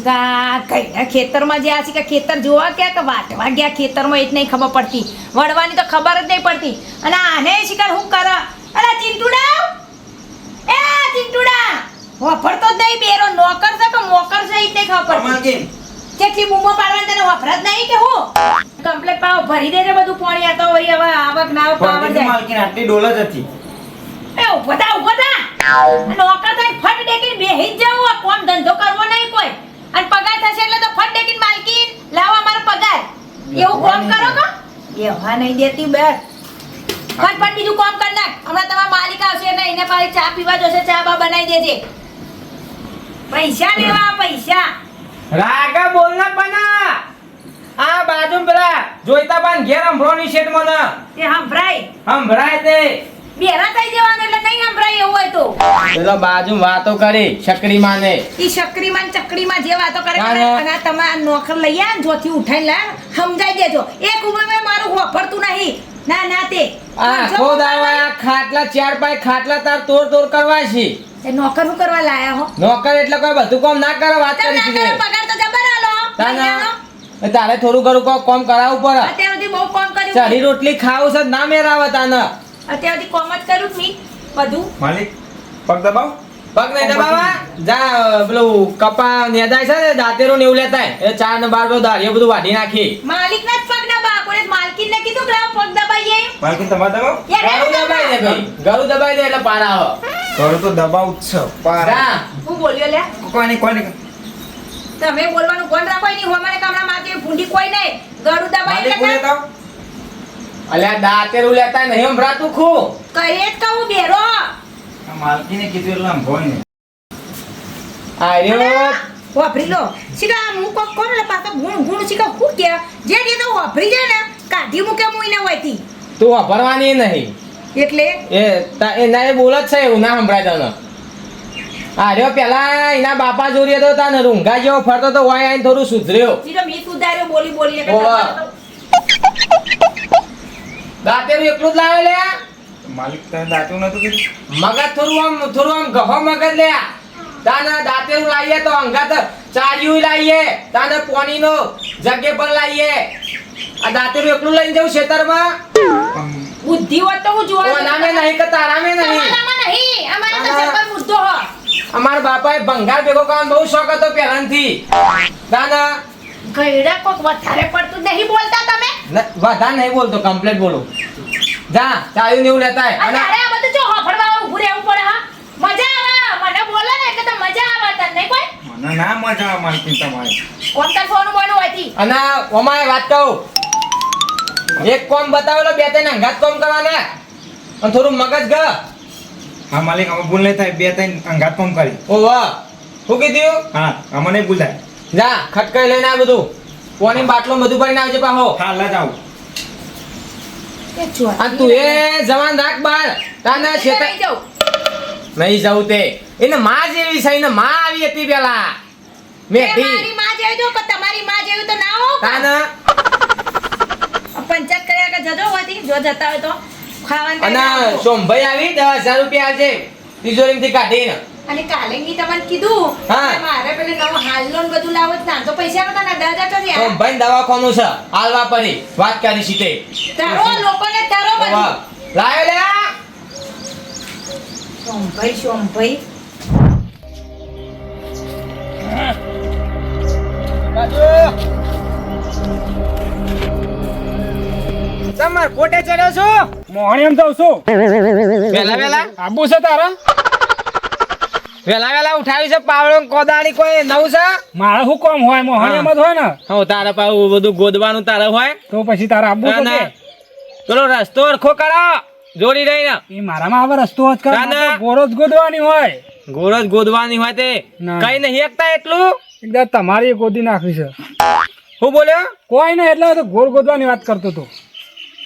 શીખા કઈ ખેતરમાં જે આશિકા ખેતર જોવા ગયા કે વાટવા ગયા ખેતરમાં એ જ નહીં ખબર પડતી. વળવાની તો ખબર જ નહીં પડતી. અને આને શિકાર હું કર? અરે ચિંટુડા? એ ચિંટુડા! વફરતો જ નહીં બેરો. નોકર છે કે મોકર છે એ જ નહીં ખબર પડતી. કેટલી બૂમો પાડવાની તને વફરત નહીં કે હું? કમ્પ્લેટ પાવ ભરી દેજે બધું પાણી. આ તો વળી હવે આવક ના પાવર જાય. માલકીન આટલી ડોલ જ હતી. એ ઊભો થા ઊભો થા. નોકર તો ફટ દેખીને બેહી જ જવું આ કોમ ધંધો કરવો નહીં કોઈ. અને પગાર થશે એટલે તો ફટ દેખીને માલકીન લાવો અમારો પગાર. એવું કોમ કરો કો? બેહવા નહીં દેતી બેસ ફટ ફટ બીજું કોમ કર નાખ. હમણાં તમારા માલિક આવશે ને એને પાછી ચા પીવા જોશે ચા બા બનાવી દેજે. પૈસા લેવા પૈસા. રાગા બોલ ના પના આ. બાજુ પેલા જોઈતા પણ ઘેર અંભળોની શેઠ મને. તે સંભળાય. સંભળાય તે. બેરા થઈ જવાનું એટલે નહીં સંભળાય એવું હોય તો. પેલો બાજુ વાતો કરી શકરી માને ઈ શકરીમાં ને ચકરીમાં જે વાતો કરે. અને તમારા નોકર લઈ આ જોથી ઉઠાઈને લાવ સમજાઈ દેજો. એક ઉંમરમાં મારું વાપરતું નહીં. ના ના તે. આ જો ખોદ આવા ખાટલા ચાર પાય ખાટલા તાર તોર તોર કરવા છે. એ નોકર શું કરવા લાયા હો? નોકર એટલે કોઈ બધું કામ ના કરે વાત કરી છે. પગાર તો જબર આલો મહિનાનો. તારે થોડું ઘરું કોમ કામ કરાવવું પડે. અત્યાર સુધી બહુ કામ કર્યું ચડી રોટલી ખાવું છે ના મેરાવે તાને. અત્યાર સુધી કોમ જ કર્યું મી બધું? માલિક પગ દબાવ. પગ નહીં દબાવા જા પેલું કપા નેદાય છે ને દાંતેરો ને એવું લેતા એ ચાર ને બાર બધું દાળીઓ બધું વાઢી નાખી માલિક ના પગ ના બા કોને માલકીનને કીધું કે પગ દબાઈએ? માલકીન તમારે દબાવ? યાર, ગળું દબાઈ દે ભાઈ. ગળું દબાઈ દે એટલે પાર આવો ઘર તો દબાવ જ છે. પાર. જા. હું બોલ્યો લે કોને કોને તમે બોલવાનું કોણ રાખો નહીં હોમાને કામના માથે ભૂંડી કોઈ નહીં. ગળું દબાઈ તો અલ્યા દાંતેરું લેતા નહીં સંભળાતું ખું. કહીએ જ કહું બેરો. માલકીને કીધું એટલે આમ ભોય ને. આર્યો વાપરી લો. સીધા હું કોક કોણ લે પાછો ગુણ ગુણ શીખા હું કે? જે દે તો વાપરી જાય ને કાઢી મૂકે મુઈને હોયથી તું વાપરવાની નહીં. એટલે? એ તા- એના એ બોલત જ છે એવું ના સંભળાય તને. આર્યો પેલા એના બાપા જોડે હતો તાને રૂંઘા જેવો ફરતો તો વાય આઈને થોડું સુધર્યો. સીધો મી સુધાર્યો બોલી બોલી. દાંતેરું એકલું જ લાવ્યો લે. માલિક તને દાંતું નતું કીધું? મગજ થોડું આમ થોડું આમ ગહો મગજ લે. તાના દાંતેરું લાવીએ તો અંગાત ચાર્યું લાવીએ તાને પોણીનો જગ્યા પર લાવીએ. આ દાંતેરું એકલું લઈને જવું ખેતરમાં? બુદ્ધિ હોત તો હું જોવા ઓનામે નહીં કે તારામે નહીં. તમારામાં નહીં. અમારા તો મુદ્દો હો અમારા બાપાએ ભંગાર ભેગો કરવાનો બહુ શોખ હતો પહેલાંથી. તાના ગયડા કોક વધારે પડતું નહીં બોલતા તમે? ન- વધારે નહીં બોલતો કમ્પ્લેટ બોલો. જા ચાલ્યું ને લેતા. અને અરે આ બધું જો હોફળવા ઊભું રહેવું પડે હા? મજા આવે મને બોલે ને એટલે તો મજા આવે તને નહીં કોઈ? મને ના મજા આવે માલકીન તમારી કોણ તાર ફોન બોનું હતી અને ઓમાય વાત કહું. એક કોમ બતાવેલો બે ત્રણ અંગાત કોમ કરવાના. અને થોડું મગજ ગ. હા માલિક અમે ભૂલ નહીં થાય બે ત્રણ અંગાત કોમ કરી. ઓ વાહ. શું કીધું? હા આમાં નહીં ભૂલ થાય. જા ખટકાઈ લઈને આ બધું. કોની બાટલો બધું ભરીને આવજે પાહો. હા લા જાઉં. તું એ જવાન રાખ બાર. તાના છેતા નહીં જાઉં. નહીં જાઉં તે. એને માં જેવી છે એને માં આવી હતી પેલા. મેથી મારી માં જેવી જો કે તમારી માં જેવી તો ના હો. તાના? પંચાયત કર્યા કે જજો હોયથી જો જતા હોય તો ખાવાનું અને સોમભાઈ આવી દસ હજાર રૂપિયા આવશે તિજોરીમાંથી કાઢીને અને કાલે ની તમને કીધું હા. મારે પેલે નવો હાલ ને બધું લાવો જ ના. તો પૈસા નતા ના દાદા તો ભાઈ દવા દવાખાનું છે. હાલવા પડી વાત કરી સીતે તારો લોકોને તારો બધું. લાયો લે. આ. સોમભાઈ. સોમભાઈ તમાર કોટે ચડ્યો છો? મોહણી એમ જાઉં છું. વેલા વેલા. આબુ છે તારા? વેલા વેલા ઉઠાવી છે પાવડો કોદાળી કોઈ નવું છે? મારે શું કોમ હોય? મોહણી એમ જ હોય ને? હું. તારા પાછું બધું ગોદવાનું તારે હોય? તો પછી તારા આબુ છે પેલો રસ્તો અરખો કરો જોડી રહીને. એ મારામાં આવે રસ્તો જ કર. ના, ના. ગોરો જ ગોદવાની હોય. ગોળ જ ગોદવાની હોય તે. ના. કઈ નહીં એકતા એટલું? એકદમ તમારી ગોદી નાખી છે. હું બોલ્યો? કોઈ નહીં એટલે તો ગોળ ગોદવાની વાત કરતો હતો.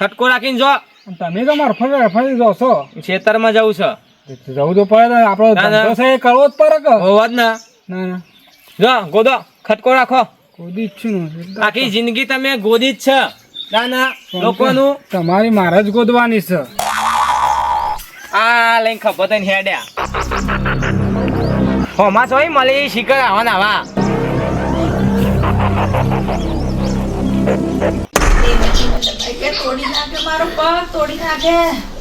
ખટકો રાખીને જો. તમે તો મારે ફરી ફરી જાઓ છો. ખેતરમાં જવું છે. જવું તો પડે આપણો. ધંધો છે એ કરવો જ પડે કે? હોવા જ ના. ના જો ગોદો ખટકો રાખો. ગોદી જ છું ને. આખી જિંદગી તમે ગોદી જ છે. નાના લોકોનું. તમારી મારે જ ગોદવાની છે. આ લઈને ખબર થઈને હેડ્યા. હોમાં છો મળી શીખર આવા ને આવા કે તોડી નાખે મારો પગ તોડી નાખે.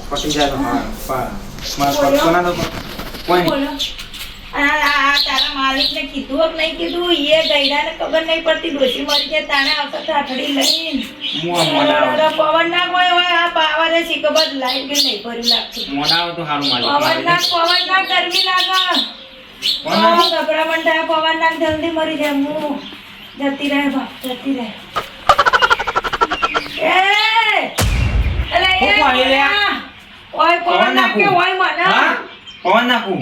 પટી જાય હા, પા- મારા પગ કોના કોઈ આ તારા માલિકને કીધું કે નહીં કીધું એ ગયડાને ખબર નહીં પડતી. મરી તાણે આવતા લઈને. પવન ના કોઈ હોય આ પાવરે શીખબર લાઈટ બિલ નહીં ભર્યું લાગતું. તો માલિક. પવન ના પવન ના ગરમી લાગે? ગભરામણ થાય પવન ના જલ્દી મરી જાય. હું જતી રહે બાપ જતી રહે. એ? ઓય પવન પવન નાખે. ઓય મને? હા? પવન નાખું.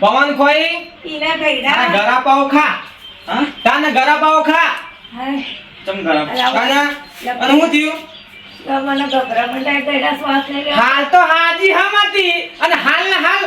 પવન ખોઈ ઈના તાના ગરા પાવ ખા. હા? તાના ગરા પાવ ખા. ચમ ગરમ. તાના? અને હું થયું? મને ગભરામણ થાય ગઈડા શ્વાસ લઈ હાલ તો હાજી હમાતી અને હાલ ને હાલ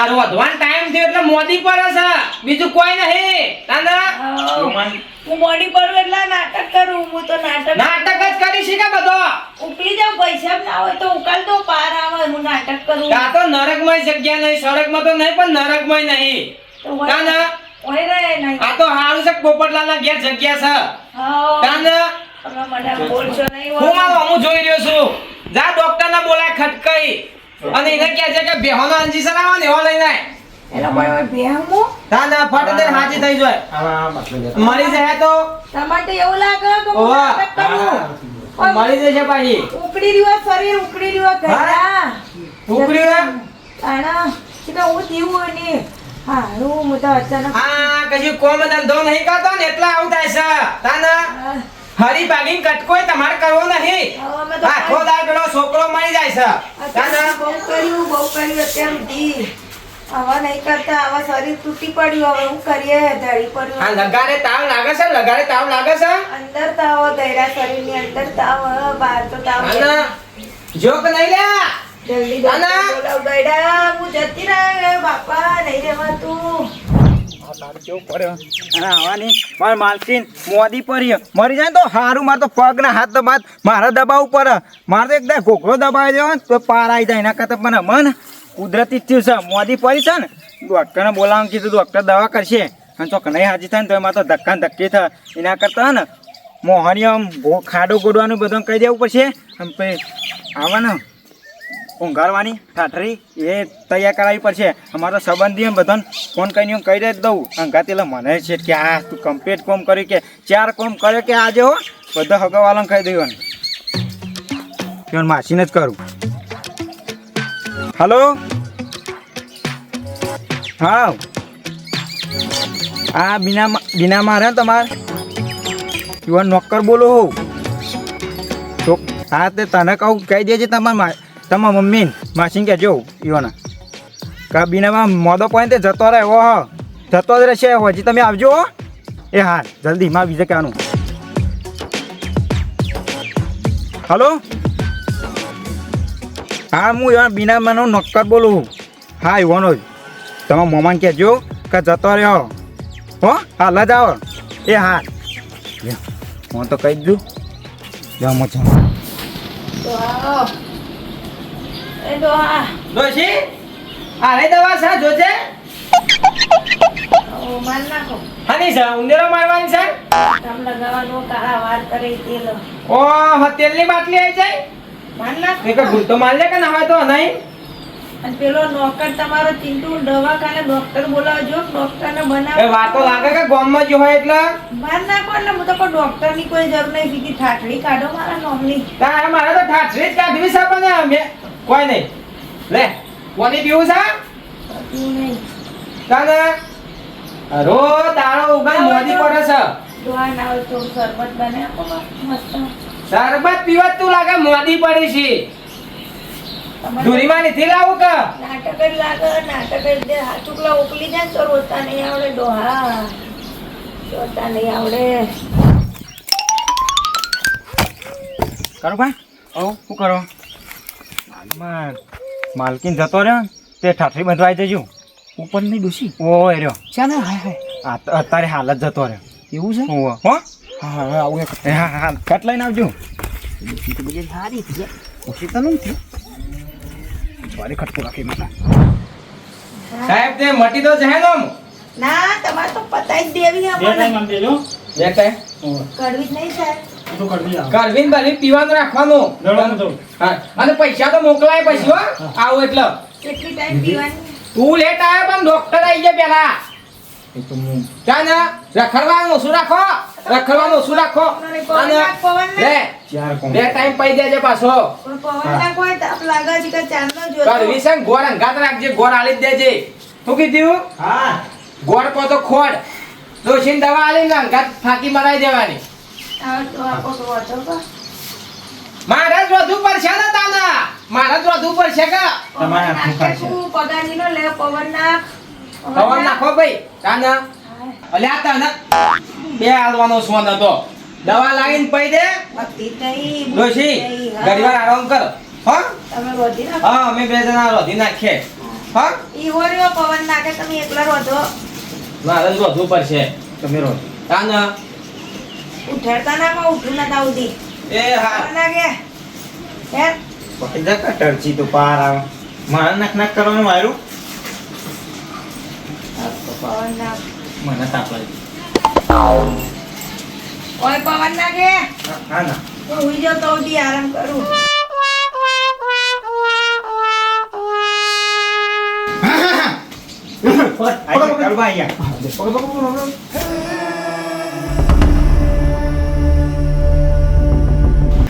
આ રોધવાન ટાઈમ થયો એટલે મોદી પર છે બીજું કોઈ નહીં. તાના હું. મોડી પર એટલે નાટક કરું. હું તો નાટક નાટક જ કરી શીખે બધો? ઉપલી જાવ પૈસા ના હોય તો ઉકાલ તો પાર આવે. હું નાટક કરું. આ તો નરકમય જગ્યા નહીં. સડકમાં તો નહીં પણ નરકમય નહીં. તો ઓય રે નહીં. આ તો હારું છે પોપટલાલના ઘેર જગ્યા છે. હા. તમે મને બોલશો નહીં હું હું જોઈ રહ્યો છું. જા ડોક્ટર ને બોલાય ખટકાઈ. અને એને કહે છે કે બેહોનો અંજી સરાવો ને એવો લઈને આય. કોઈ હોય ના તાના ફટ દે હાજી થઈ જાય. આવા મરી જાય તો? તમારે તો એવું લાગે કે હું કરું. મરી જશે પાછી. ઉકળી રહ્યો શરીર ઉકળી રહ્યો ઘરા ઉકડી રહ્યો રહ્યું? કે હું હોય ને. હા હું તો અચાનક હા કશું કોમ ધંધો નહીં કરતો ને એટલા આવું થાય છે. તાના? આ, ભાગીન કટકો તમારે કરવો નહીં. તો આખો દાળ પેલો છોકરો મરી જાય છે. બહુ કર્યું બહુ કર્યું અત્યાર સુધી આવા નહીં કરતા આવા શરીર તૂટી પડ્યું હવે હું કરીએ? ધરી પડ્યું. પડ્યું લગારે તાવ લાગે છે? લગારે તાવ લાગે છે? અંદર તાવ ગયડા શરીરની અંદર તાવ બહાર તો તાવ જોક નહીં લ્યા જલ્દી બોલાવ ગયડા હું જતી રહે બાપા નહીં રહેવાતું. પડે. આવવાની મારી માલકીન મોદી પડી મરી જાય તો હારું, મારે તો પગ ના હાથ દબાત. મારે દબાવવું પડે મારે તો એકદમ ઘોઘરો દબાવી દેવો તો પાર આવી જાય. એના કરતાં મને મન કુદરતી થયું છે. મોદી પરી છે ને ડૉક્ટરને બોલાવવાનું કીધું ડૉક્ટર દવા કરશે. અને ચોક નહીં હાજી થાય ને તો એમાં તો ધક્કા ધક્કી થાય. એના કરતાં ને મોહની આમ ખાડો ગોડવાનું બધું કહી દેવું પડશે. અને પછી ઊંઘાડવાની ઠાઠરી એ તૈયાર કરાવવી પડશે. અમારો સંબંધી એમ બધાને ફોન કરીને હું કહી દે દઉં. અંગાતી એટલે મને છે કે આ તું કમ્પ્લીટ કોમ કર્યું કે ચાર કોમ કર્યો કે આજે હો? બધા હગાવાલાને કહી દઉં એને માસીને જ કરું. હલો? હા. આ બીના બીના મારે તમારે? યુવાન નોકર બોલો હો. તો હા તે તને કહું, કહી દેજે તમારા મા મમ્મી મમ્મી માસીને કહેજો યુવાના કા બીનામાં મોદો પોઈન્ટ જતો રહે, ઓહ. જતો જ રહેશે હજી તમે આવજો. એ હા જલ્દી માં બીજે કહેવાનું હલો? હા, હું એવા બીનામાંનો નક્કર બોલું હા યુવાનો જ. તમારા મમ્માને કહેજો કે જતો રહ્યો. હો, હાલ જ આવો એ હા હું તો કહી જ દઉં. જાઉં. ડોહા. એ ડોહા. ડોશી આ દવા છે જોજે. ઓ, માર નાખો. હની છે ઉંદેરો મારવાની છે? કામ લગાવવાનું કાળા વાર કરે તેલ. ઓ તેલની બાટલી આવી જાય? માર નાખો. એ કે માર લે કે ના હોય તો નહીં? અને પેલો નોકર તમારો ચિંટુ દવાખાને ડોક્ટર બોલાવજો ડોક્ટરને એ બનાવો વાતો લાગે કે ગામમાં જો હોય એટલે? બહાર નાખો એટલે હું તો કોઈ ડોક્ટરની કોઈ જરૂર નહીં બીજી ઠાઠડી કાઢો મારા નોમની. મારે તો ઠાઠરી જ કાઢવી છે પણ અમે કોઈ નહીં. લે કોની પીવું છે? તને? રો તારો ઉગમ મોદી પડે છે? ડોહા ના હોય તો શરબત બને મસ્ત. શરબત પીવત તું લાગે મોદી પડી છે. ધૂરીમાં નથી લાવું કે? નાટક જ લાગે નાટક જ દે. હાચુકલા ઉકલી જાય તો રોતા નહીં આવડે. ડોહા રોતા નહીં આવડે. કરો ભાઈ. ઓ શું કરો? માલ માલકીન જતો રહ્યો તે ઠાઠરી બંધવાઈ જજો. ઉપરની ડોસી ઓ એ રહ્યો. ચાલે હાય હાય. અત્યારે હાલ જ જતો રહ્યો. એવું છે? ઓ હો? હા હા આવું હા હા કટ લઈને આવજો. ડોસી તો બધી સારી છે. ઓછી તો નથી વારી ખટકો રાખી માતા સાહેબ તે મટી તો છે ને ના તમારે તો પતાઈ દેવી છે બે ટાઈમ કડવી જ નહીં સાહેબ. કરવીને બરવીને પીવાનું રાખવાનું. દળવાનું તો. હા. અને પૈસા તો મોકલાય પછી હો. આવું એટલે. કેટલી ટાઈમ પીવાની? તું લેટ આવ્યો પણ ડોક્ટર આવી ગયા પેલા. એ તો હું. ત્યાં ને. રખડવાનું ઓછું રાખો. રખડવાનું ઓછું રાખો. અને નાખ, પવન નાખ. લે. બે ટાઈમ પૈ દેજે પાછો. પણ પવન ના કોઈ તાપ લાગે છે કે ચાંદલો જોતો. કરવી છે ગોળ અંગાત રાખજે ગોળ આલી દેજે. શું કીધું? હા. ગોળ કો તો ખોડ દોશીને દવા આલી ને અંગાત ફાકી મરાઈ દેવાની. તો. મારે જ વધુ પડશે ને તાના. મારે જ વધુ પડશે કે? તમારે પવન નાખે ખાશે. લે પવન નાખ. પવન નાખો ભાઈ. તાના. આ તને. બે હાલવાનો સોન હતો. દવા લાવીને પઈ દે. હા. ઘડીવાર આરામ કર. હા? તમે રોધી નાખો. હા અમે બે જણા રોધી નાખીએ. હા? ઈ હોરીઓ પવન નાખે તમે એકલા રોધો. મારે જ વધુ પડશે તમે રોધો તાના. ઉઠાડતા ના કહો, ઉઠું ના થાવ દી. એ હા પવન નાખે. હેર. પકડી જા કટરચી તો પાર આવે મારે નાક નાક કરવાનું મારું આ તો પવન નાખ. મને તાપ લાગે ઓય પવન નાખે. હા ના હું હુઈ જાઉં તો સુધી આરામ કરું. આઈ કરવા અહીંયા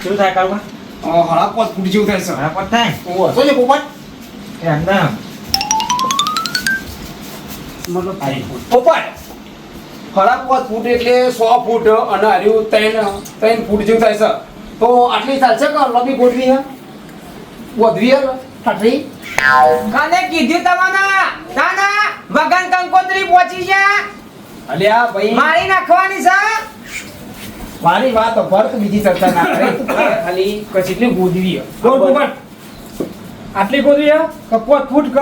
શું થાય કરવા હળા પોત ફૂટી જેવું થાય છે. મારા પત થાય શું છે પોપટ. એ અંદર મતલબ. પોપટ ખરાબ પોત ફૂટ એટલે સો ફૂટ અને હર્યું ત્રણ ત્રણ ફૂટ જેવું થાય છે. તો આટલી ચાલશે કે લંબી ગોઠવી હે વધવી હે ઠાઠરી કાને કીધું તમને? ના ના વગન કંકોત્રી પહોંચી છે. અલ્યા ભાઈ. મારી નાખવાની છે? મારી વાત પર બીજી ચર્ચા ના કરે. ખાલી કેટલી ગોદવી હે. બોલ આટલી ગોદવી કે પોત ફૂટ ક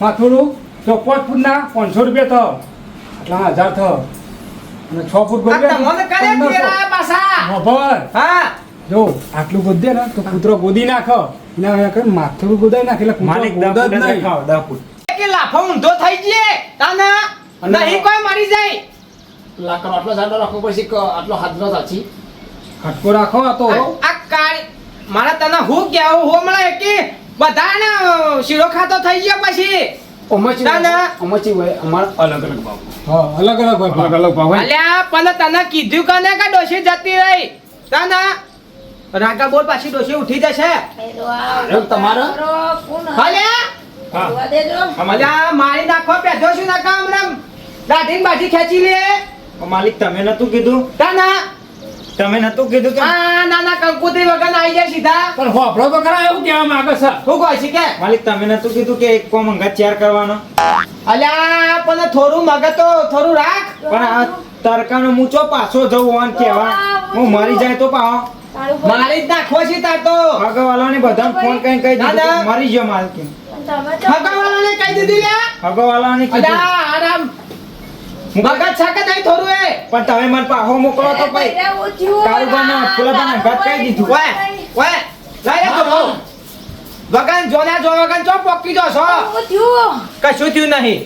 માથુડું તો પોત ફૂટ ના પાંચસો રૂપિયા થયો આટલા હજાર થયો અને છ ફૂટ ખબર હા જો આટલું ગોદે ને તો કૂતરો ગોદી નાખ. એના કઈ માથું ગોદાઈ નાખે એટલે માલિક ગોદ જ ફૂટ નહીં. ખાવ દસ ફૂટ કે લાફો ઊંધો થઈ જઈએ તાના. નહીં કોઈ મરી જાય. લાકડો આટલો જાડો રાખવો પડશે કે આટલો હાથનો સાચી ખટકો રાખો આ તો. આ- કાળ મારા તને હું કેવું હો મળે કે બધાને શીરો ખાતો થઈ ગયો પછી. ઓમચી ના, ના. ઓમચી હોય. અમાર અલગ અલગ ભાવ હા અલગ અલગ હોય અલગ અલગ ભાવ અલ્યા પણ તને કીધું કને કે ડોશી જતી રહી? તાના રાગા બોલ પાછી ડોશી ઉઠી જશે? તમારે? કરો, કોણ હે? અલ્યા જોવા દેજો. અલ્યા મારી નાખો પેધો શું નાખા હમણાં દાઢીને બાજી ખેંચી લે. માલિક તમે નતું કીધું? ના તમે નતું કીધું કે ના ના કંકુતરી વગર આવી જાય સીધા. પણ હોફળો તો ખરા એવું કહેવા માંગે છે? શું કહે છે કે માલિક તમે નતું કીધું કે એક કોમ અંગત ચેર કરવાનો? અલ્યા પણ થોડું મગજ તો થોડું રાખ. પણ આ તડકાનો મૂચો પાછો જવું હોન કેવા હું મરી જાય તો પાહો. મારી જ નાખો છે તાર તો. હગવાલાને બધા ફોન કઈ કહી દીધું મરી ગયો માલકી. પણ તમે તો- હગાવાળાને કહી દીધું લ્યા. હગવાલાને કીધું. આરામ. મગજ છકે નહીં થોડું એ. પણ તમે મને પાહો મોકલો તો ભાઈ. ઉઠ્યું. કાળુબાને, આ કહી દીધું. ઓય ઓય લઈ લે તો બહુ. વગન જોના જો વગન ચો પોકી જો છો? ઉઠ્યું. કશું થયું નહીં?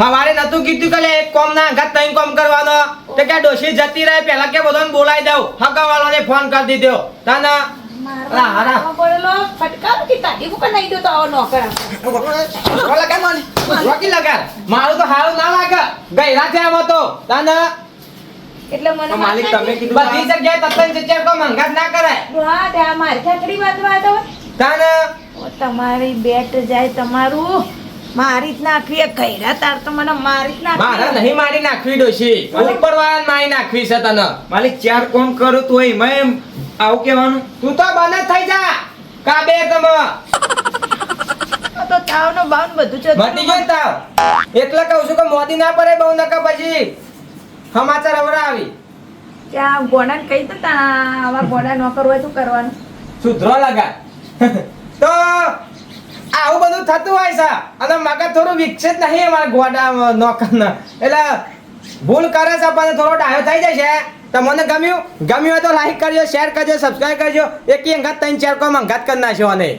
હવારે નતું કીધું કે લે એક કોમ ના ત્રણ કોમ કરવાનો. તો કે ડોશી જતી રહે પેલા કે બધાને બોલાઈ દઉં. હગાવાળાને ફોન કરી દીધો. તાના મારા હા, હા. હાથમાં પડેલો ફટકારો કે કાઢી મૂકે નહીં દો તો આવો નોકર આપણે. લગાડ મને. રોકી લગાડ? મારું તો હારું ના લાગે. ગયરા છે આમાં તો. તાના? એટલે મને માલિક તમે કીધું બધી જગ્યાએ તત્તન જગ્યાએ કોઈ મંગાત ના કરાય. હા, તે આ મારી ઠાકડી વાત વાત હોય. તાના? તમારી બેટ જાય તમારું. મારી જ નાખવી કઈરા તાર તો મને મારી જ નાખવી. મારા નહીં મારી નાખવી ડોશી. ઉપર વાળા મારી નાખવી છે તને. માલિક ચાર કોમ કરું તો એમાં એમ. આવું કહેવાનું? તું તો બંધ જ થઈ જા. કાબે તમે તો તાવ નો બાન બધું છે. મટી ગયો તાવ. એટલે કહું છું કે મોદી ના પડે બહુ નકા પછી. સમાચાર અવરા આવી. ત્યાં ગોડા કહી તો તા આવા ગોડા ન કરવું હોય શું કરવાનું. સુધરો લગા તો આવું બધું થતું હોય છે. અને મગજ થોડું વિકસિત નહીં અમારા ગોડા નોકર એટલે ભૂલ કરે છે પણ થોડો ડાયો થઈ જશે. તમને ગમ્યું? ગમ્યું હોય તો લાઈક કરજો શેર કરજો સબસ્ક્રાઈબ કરજો. એક અંગાત ત્રણ ચાર કોમ અંગાત કરી નાખ્યો અને.